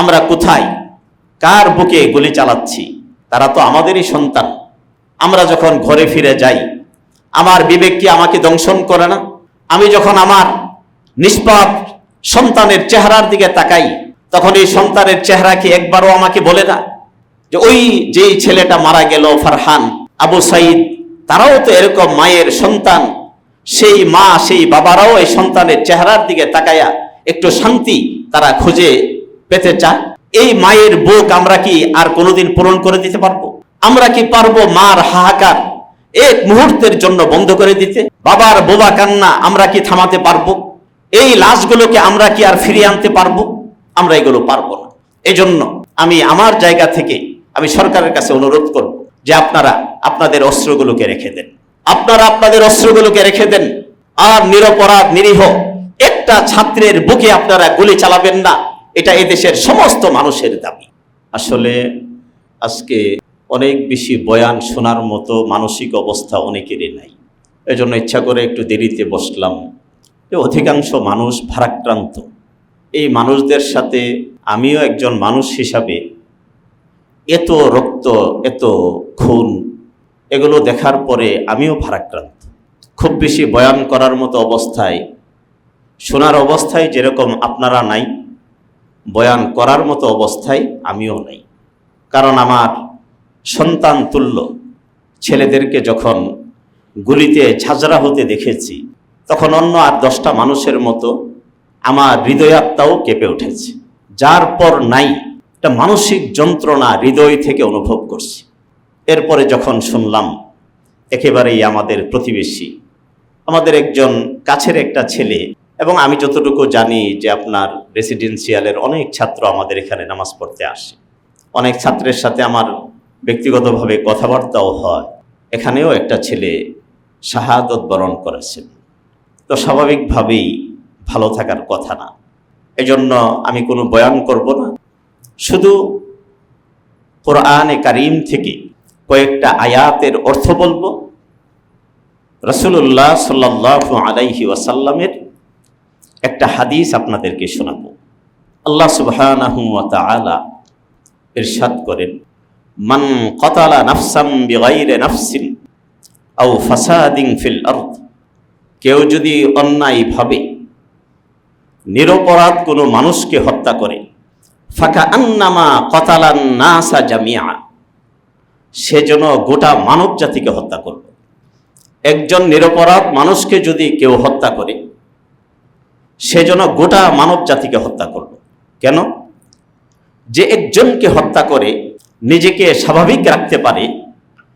আমরা কোথায়? কার বুকে গুলি চালাচ্ছি? তারা তো আমাদেরই সন্তান। আমরা যখন ঘরে ফিরে যাই, আমার বিবেক কি আমাকে দংশন করে না? আমি যখন আমার নিষ্পাপ সন্তানের চেহারার দিকে তাকাই, তখন এই সন্তানের চেহারা কি একবারও আমাকে বলে না? যে ওই যেই ছেলেটা মারা গেল, ফারহান, আবু সাইদ, তারাও তো এরকম মায়ের সন্তান। সেই মা, সেই বাবারাও এই সন্তানের চেহারার দিকে তাকায়া একটু শান্তি তারা খুঁজে পেতে চায়, এই মায়ের বুক আমরা কি আর কোনোদিন পূরণ করে দিতে পারব? আমরা কি পারব মার হাহাকার এক মুহূর্তের জন্য বন্ধ করে দিতে? বাবার বোবা কান্না আমরা কি থামাতে পারব? এই লাশগুলোকে আমরা কি আর ফিরিয়ে আনতে পারব? আমরা এগুলো পারব না। এই জন্য আমি আমার জায়গা থেকে আমি সরকারের কাছে অনুরোধ করব যে আপনারা আপনাদের অস্ত্রগুলোকে রেখে দেন। আপনারা আপনাদের অস্ত্রগুলোকে রেখে দেন। আর নিরপরাধ নিরীহ একটা ছাত্রের বুকে আপনারা গুলি চালাবেন না। এটা এদেশের সমস্ত মানুষের দাবি। আসলে আজকে অনেক বেশি বয়ান শোনার মতো মানসিক অবস্থা অনেকেরই নাই। এজন্য ইচ্ছা করে একটু দেরিতে বসলাম। যে অধিকাংশ মানুষ ভারাক্রান্ত। এই মানুষদের সাথে আমিও একজন মানুষ হিসাবে এত রক্ত, এত খুন, এগুলো দেখার পরে আমিও ভারাক্রান্ত। খুব বেশি বয়ান করার মতো অবস্থায়, শোনার অবস্থায় যেরকম আপনারা নাই বয়ান করার মতো অবস্থায় আমিও নাই। কারণ আমার সন্তান তুল্য। ছেলেদেরকে যখন গুলিতে ঝাঁঝরা হতে দেখেছি, তখন অন্য আর দশটা মানুষের মতো আমার হৃদয়াত্মাও কেঁপে উঠেছে। যার পর নাই একটা মানসিক যন্ত্রণা হৃদয় থেকে অনুভব করছি। এরপরে যখন শুনলাম, একেবারেই আমাদের প্রতিবেশী, আমাদের একজন কাছের একটা ছেলে এবং আমি যতটুকু জানি যে আপনার রেসিডেন্সিয়ালের অনেক ছাত্র আমাদের এখানে নামাজ পড়তে আসে। অনেক ছাত্রের সাথে আমার ব্যক্তিগতভাবে কথাবার্তাও হয়। এখানেও একটা ছেলে শাহাদত বরণ করেছেন। তো স্বাভাবিকভাবেই ভালো থাকার কথা না। এজন্য আমি কোনো বয়ান করব না। শুধু কোরআনে কারিম থেকে কয়েকটা আয়াতের অর্থ বলব। রসুল্লাহ সাল্লাহ আলাইহি ওয়াসাল্লামের একটা হাদিস আপনাদেরকে শোনাবো। আল্লাহ সুবহানাহু ওয়া তাআলা ইরশাদ করেন, মান কতালা নাফসাম বিগাইরে নাফসিন আও ফাসাদিন ফিল আরদ কেউ যদি অন্যায়ভাবে নিরপরাধ কোনো মানুষকে হত্যা করে, ফাঁকা আন্নামা কতালান নাসা জামিয়া সেজন্য গোটা মানব জাতিকে হত্যা করল একজন নিরপরাধ মানুষকে যদি কেউ হত্যা করে সেজন্য গোটা মানব জাতিকে হত্যা করল। কেন? যে একজনকে হত্যা করে নিজেকে স্বাভাবিক রাখতে পারে,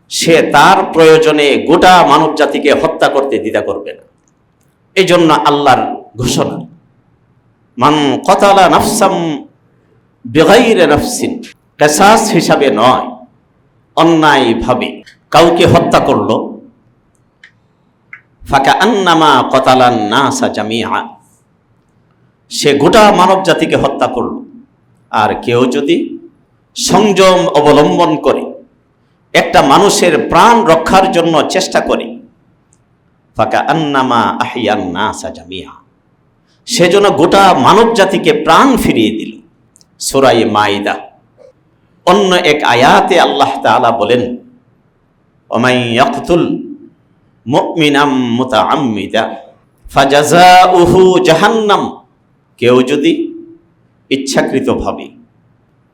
সে তার প্রয়োজনে গোটা মানব জাতিকে হত্যা করতে দ্বিধা করবে না। এই জন্য আল্লাহর ঘোষণা, মান কতালা নাফসাম বেগাইরে নাফসিন কেসাস হিসাবে নয়, অন্যায়ভাবে। কাউকে হত্যা করল ফাঁকা আন্নামা কতালান নাসা জামিয়া সে গোটা মানব জাতিকে হত্যা করল। আর কেউ যদি সংযম অবলম্বন করে, একটা মানুষের প্রাণ রক্ষার জন্য চেষ্টা করে, ফাঁকা আন্নামা আহিয়ান নাসা জামিয়া। সেজন্য গোটা মানব জাতিকে প্রাণ ফিরিয়ে দিল। সোরাই মাইদা। অন্য এক আয়াতে আল্লাহ তাআলা বলেন, ওমাই ইয়াকতুল মুমিনাম মুতাআম্মিদা ফাজাযাউহু জাহান্নাম। কেউ যদি ইচ্ছাকৃতভাবে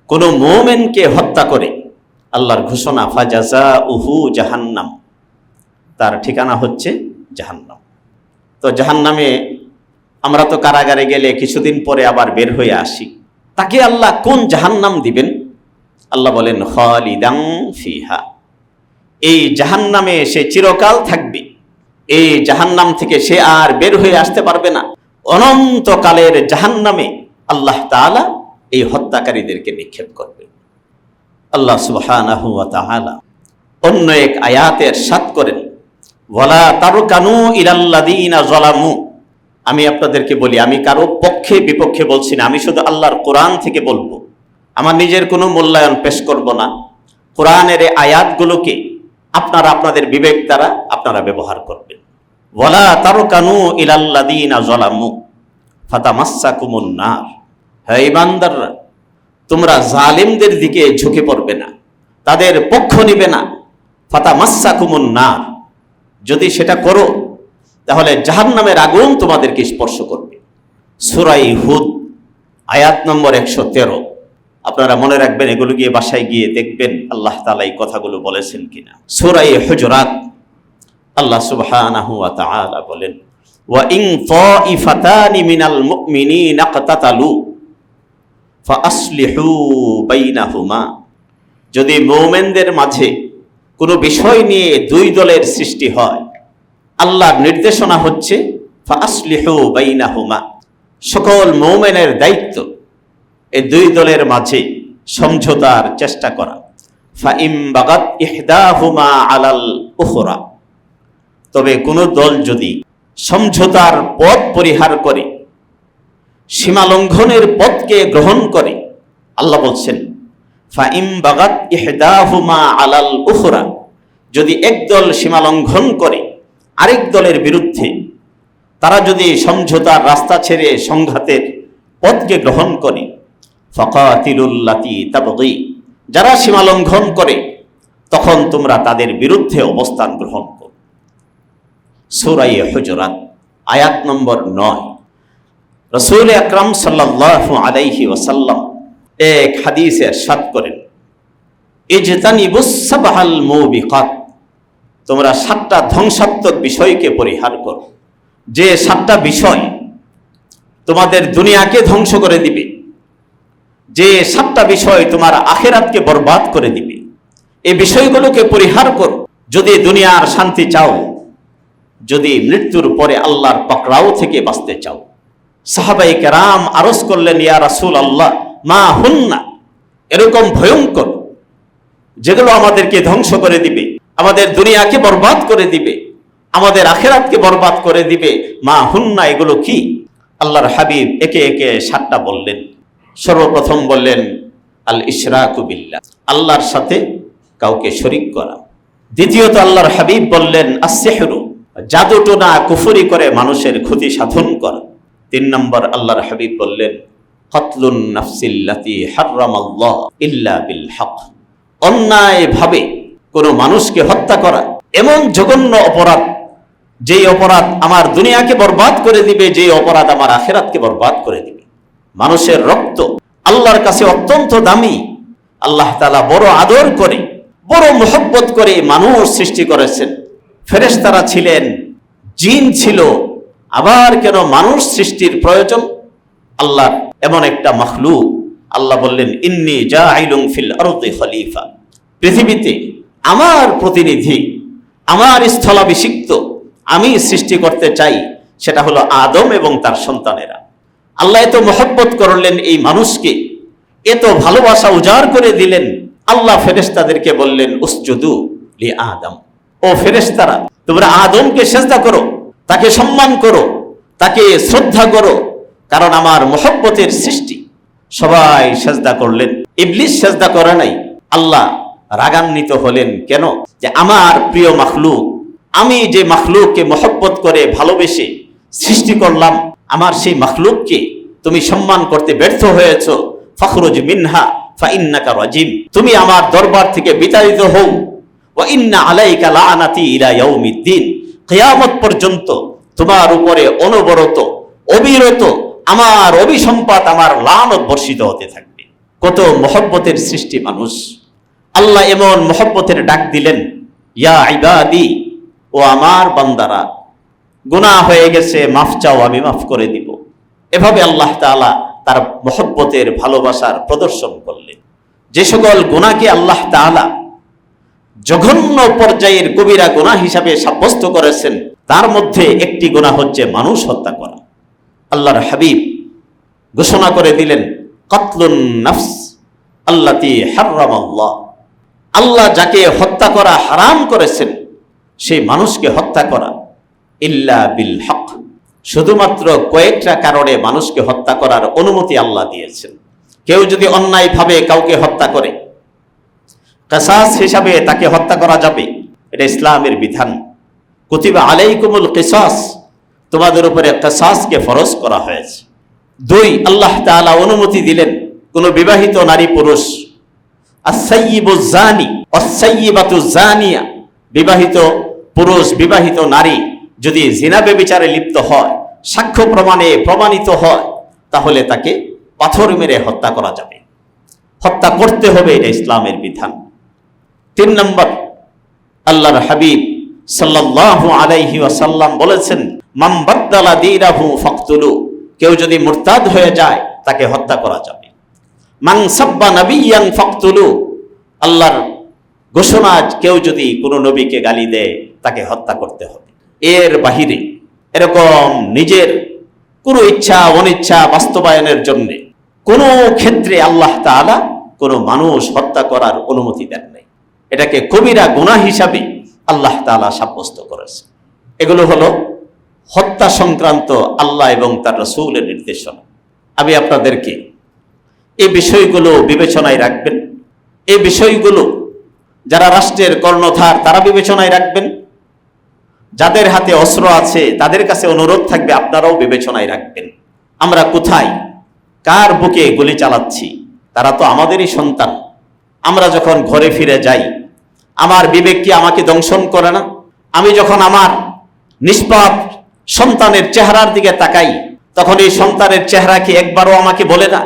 কোনো মোমেনকে হত্যা করে, আল্লাহর ঘোষণা ফাজাজা উহু জাহান্নাম, তার ঠিকানা হচ্ছে জাহান্নাম। তো জাহান্নামে আমরা তো কারাগারে গেলে কিছুদিন পরে আবার বের হয়ে আসি। তাকে আল্লাহ কোন জাহান্নাম দিবেন? আল্লাহ বলেন খালিদাং ফিহা। এই জাহান্নামে সে চিরকাল থাকবে। এই জাহান্নাম থেকে সে আর বের হয়ে আসতে পারবে না। অনন্তকালের জাহান্নামে আল্লাহ তাআলা এই হত্যাকারীদেরকে নিক্ষেপ করবে। আল্লাহ তাআলা অন্য এক আয়াতের সাত করেন, ওয়ালা তারকানু ইলাল্লাযীনা যালামু। আমি আপনাদেরকে বলি, আমি কারও পক্ষে বিপক্ষে বলছি না, আমি শুধু আল্লাহর কোরআন থেকে বলব। আমার নিজের কোনো মূল্যায়ন পেশ করব না। কোরআনের আয়াতগুলোকে আপনারা আপনাদের বিবেক দ্বারা আপনারা ব্যবহার করবেন। ওয়ালা তারকানু ইলাল্লাযীনা যালামু ফাতামাসসাকুমুন নার। হে ইমানদাররা তোমরা জালিমদের দিকে ঝুঁকে পড়বে না, তাদের পক্ষ নিবে না। ফাতা মাসা কুমুন না যদি সেটা করো, তাহলে জাহান্নামের আগুন তোমাদেরকে স্পর্শ করবে। সুরাই হুদ, আয়াত নম্বর একশো তেরো। আপনারা মনে রাখবেন, এগুলো গিয়ে বাসায় গিয়ে দেখবেন আল্লাহ তালা এই কথাগুলো বলেছেন কিনা। সুরাই হুজরাত। আল্লাহ সুবহানাহু ওয়া তাআলা বলেন, ওয়া ইন মিনাল মুমিনিনা ফাআসলিহু বাইনাহুমা। যদি মুমিনদের মাঝে কোনো বিষয় নিয়ে দুই দলের সৃষ্টি হয়, আল্লাহর নির্দেশনা হচ্ছে ফাআসলিহু বাইনাহুমা। সকল মুমিনের দায়িত্ব এই দুই দলের মাঝে সমঝোতার চেষ্টা করা। ফাইম বাগাত ইহদাহুমা আলাল উখরা। তবে কোনো দল যদি সমঝোতার পথ পরিহার করে সীমা লঙ্ঘনের পথকে গ্রহণ করে, আল্লাহ বলছেন, ফাইম বাগাত ইহদাহুমা আলাল উখরা যদি এক দল সীমা লঙ্ঘন করে আরেক দলের বিরুদ্ধে, তারা যদি সমঝোতার রাস্তা ছেড়ে সংঘাতের পথকে গ্রহণ করে ফকাতিলুল্লাতি যারা সীমা লঙ্ঘন করে, তখন তোমরা তাদের বিরুদ্ধে অবস্থান গ্রহণ করো। সুরাই হুজরাত, আয়াত নম্বর নয়। রসুল আকরাম সাল্লাল্লাহু আলাইহি ওয়াসাল্লাম এক হাদিসে সাত করেন ইজতানিবুস সাবহাল মুবিকাত তোমরা সাতটা ধ্বংসাত্মক বিষয়কে পরিহার করো। যে সাতটা বিষয় তোমাদের দুনিয়াকে ধ্বংস করে দিবে, যে সাতটা বিষয় তোমার আখেরাতকে বরবাদ করে দিবে এই বিষয়গুলোকে পরিহার করো। যদি দুনিয়ার শান্তি চাও যদি মৃত্যুর পরে আল্লাহর পকড়াও থেকে বাঁচতে চাও। সাহাবাই কেরাম আরজ করলেন, ইয়া রাসুল আল্লাহ মা হুন্না। এরকম ভয়ঙ্কর যেগুলো আমাদেরকে ধ্বংস করে দিবে, আমাদের দুনিয়াকে বরবাদ করে দিবে, আমাদের আখেরাতকে বরবাদ করে দিবে। মা হুন্না, এগুলো কি? আল্লাহর হাবিব একে একে সাতটা বললেন। সর্বপ্রথম বললেন আল ইশরাকুবিল্লা আল্লাহর সাথে কাউকে শরিক করা। দ্বিতীয়ত আল্লাহর হাবিব বললেন আসেহরু জাদুটোনা কুফুরি করে মানুষের ক্ষতি সাধন করা। তিন নম্বর আল্লাহর হাবিব বললেন হতলুন নাফসিল্লাতি বিল হক। অন্যায়ভাবে কোনো মানুষকে হত্যা করা এমন জঘন্য অপরাধ, যেই অপরাধ আমার দুনিয়াকে বরবাদ করে দিবে যে অপরাধ আমার আখেরাতকে বরবাদ করে দিবে। মানুষের রক্ত আল্লাহর কাছে অত্যন্ত দামি। আল্লাহ তালা বড় আদর করে, বড় মোহব্বত করে মানুষ সৃষ্টি করেছেন। ফেরেশতারা ছিলেন, জিন ছিল। আবার কেন মানুষ সৃষ্টির প্রয়োজন? আল্লাহ এমন একটা মখলুক। আল্লাহ বললেন, ইন্নি যা আইলুম ফিল আরদে খলিফা। পৃথিবীতে আমার প্রতিনিধি, আমার স্থলাভিষিক্ত, আমি সৃষ্টি করতে চাই, সেটা হলো আদম এবং তার সন্তানেরা। আল্লাহ এত মহব্বত করলেন এই মানুষকে, এত ভালোবাসা উজাড় করে দিলেন। আল্লাহ ফেরেশতাদেরকে বললেন, উসজুদু লি আদম। ও ফেরেশতারা, তোমরা আদমকে সেজদা করো, তাকে সম্মান করো, তাকে শ্রদ্ধা করো, কারণ আমার মহব্বতের সৃষ্টি। সবাই সেজদা করলেন। ইবলিস সেজদা করে নাই। আল্লাহ রাগান্বিত হলেন কেন? যে আমার প্রিয় মাখলুক, আমি যে মাখলুককে মহব্বত করে ভালোবেসে সৃষ্টি করলাম, আমার সেই মাখলুককে তুমি সম্মান করতে ব্যর্থ হয়েছ। ফখরুজ মিনহা, ফাইন্নাকা রাজিম। তুমি আমার দরবার থেকে বিতাড়িত হও। পর্যন্ত তোমার উপরে অনবরত, অবিরত আমার অভিসম্পাত, আমার লানত বর্ষিত হতে থাকবে। কত মহব্বতের সৃষ্টি মানুষ। আল্লাহ এমন মহব্বতের ডাক দিলেন, ইয়া ইবাদি, ও আমার বান্দারা, গুনাহ হয়ে গেছে, মাফ চাও, আমি মাফ করে দিব। এভাবে আল্লাহ তাআলা তার মহব্বতের ভালোবাসার প্রদর্শন করলেন। যে সকল গুণাকে আল্লাহ তাআলা জঘন্য পর্যায়ের কবিরা গোনা হিসাবে সাব্যস্ত করেছেন। তার মধ্যে একটি গুনাহ হচ্ছে মানুষ হত্যা করা। আল্লাহর হাবিব ঘোষণা করে দিলেন, কতলুন নফস আল্লাতি হারাম আল্লাহ আল্লাহ যাকে হত্যা করা হারাম করেছেন সেই মানুষকে হত্যা করা ইল্লা বিল হক। শুধুমাত্র কয়েকটা কারণে মানুষকে হত্যা করার অনুমতি আল্লাহ দিয়েছেন। কেউ যদি অন্যায়ভাবে কাউকে হত্যা করে কাসাস হিসাবে তাকে হত্যা করা যাবে। এটা ইসলামের বিধান। কুতিবা আলাইকুমুল কিসাস। তোমাদের উপরে কাসাসকে ফরজ করা হয়েছে। দুই, আল্লাহ তাআলা অনুমতি দিলেন কোন বিবাহিত নারী পুরুষ। আসাইয়িবু জানি অসাইয়িবাতু জানিয়া। বিবাহিত পুরুষ, বিবাহিত নারী যদি জিনা বেবিচারে লিপ্ত হয়, সাক্ষ্য প্রমাণে প্রমাণিত হয়, তাহলে তাকে পাথর মেরে হত্যা করা যাবে। হত্যা করতে হবে এটা ইসলামের বিধান। তিন নম্বর, আল্লাহর হাবিব সাল্লাল্লাহু আলাইহি ওয়াসাল্লাম বলেছেন মাম বাদ্দালা দীরাহু ফাকতুলু কেউ যদি মুরতাদ হয়ে যায়, তাকে হত্যা করা যাবে। মাং সাব্বা নাবিয়ান ফাকতুলু আল্লাহর ঘোষণা, কেউ যদি কোনো নবীকে গালি দেয়, তাকে হত্যা করতে হবে। এর বাহিরে এরকম নিজের কোনো ইচ্ছা, অনিচ্ছা বাস্তবায়নের জন্য কোনো ক্ষেত্রে আল্লাহ তাআলা কোনো মানুষ হত্যা করার অনুমতি দেন এটাকে কবিরা গুনাহ হিসাবে আল্লাহ তাআলা সাব্যস্ত করেছে। এগুলো হলো হত্যা সংক্রান্ত আল্লাহ এবং তার রসুলের নির্দেশনা। আমি আপনাদেরকে এই বিষয়গুলো বিবেচনায় রাখবেন। এই বিষয়গুলো যারা রাষ্ট্রের কর্ণধার, তারা বিবেচনায় রাখবেন। যাদের হাতে অস্ত্র আছে, তাদের কাছে অনুরোধ থাকবে, আপনারাও বিবেচনায় রাখবেন। আমরা কোথায়, কার বুকে গুলি চালাচ্ছি, তারা তো আমাদেরই সন্তান। আমরা যখন ঘরে ফিরে যাই আমার বিবেক কি আমাকে দংশন করে না? আমি যখন আমার নিষ্পাপ সন্তানের চেহারার দিকে তাকাই, তখন এই সন্তানের চেহারা কি একবারও আমাকে বলে না?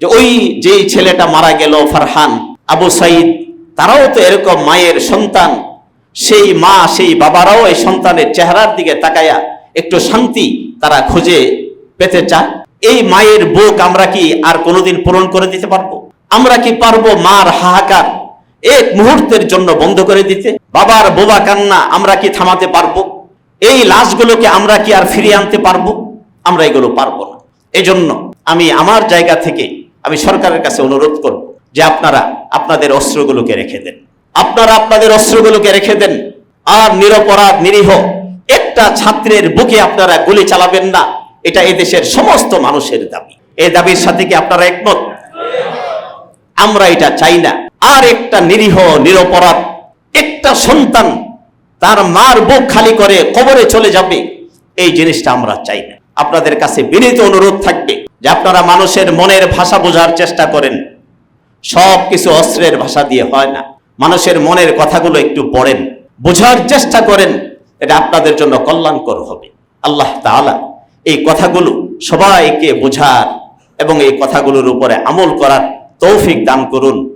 যে ওই যেই ছেলেটা মারা গেল ফারহান, আবু সাইদ, তারাও তো এরকম মায়ের সন্তান। সেই মা, সেই বাবারাও এই সন্তানের চেহারার দিকে তাকায়া একটু শান্তি তারা খুঁজে পেতে চায়। এই মায়ের বুক আমরা কি আর কোনোদিন পূরণ করে দিতে পারব? আমরা কি পারব মার হাহাকার এক মুহূর্তের জন্য বন্ধ করে দিতে। বাবার বোবা কান্না আমরা কি থামাতে পারব? এই লাশগুলোকে আমরা কি আর ফিরিয়ে আনতে পারব? আমরা এগুলো পারব না। এজন্য আমি আমার জায়গা থেকে আমি সরকারের কাছে অনুরোধ করব যে আপনারা আপনাদের অস্ত্রগুলোকে রেখে দেন। আপনারা আপনাদের অস্ত্রগুলোকে রেখে দেন। আর নিরপরাধ, নিরীহ, একটা ছাত্রের বুকে আপনারা গুলি চালাবেন না। এটা এদেশের সমস্ত মানুষের দাবি। এই দাবির সাথে কি আপনারা একমত? আমরা এটা চাই না। আর একটা নিরীহ, নিরপরাধ একটা সন্তান তার মার বুক খালি করে কবরে চলে যাবে। এই জিনিসটা আমরা চাই না। আপনাদের কাছে বিনীত অনুরোধ থাকবে যে আপনারা মানুষের মনের ভাষা বোঝার চেষ্টা করেন। সব কিছু অস্ত্রের ভাষা দিয়ে হয় না। মানুষের মনের কথাগুলো একটু পড়েন, বোঝার চেষ্টা করেন, এটা আপনাদের জন্য কল্যাণকর হবে। আল্লাহ তাআলা এই কথাগুলো সবাইকে বোঝার এবং এই কথাগুলোর উপরে আমল করার তৌফিক দান করুন।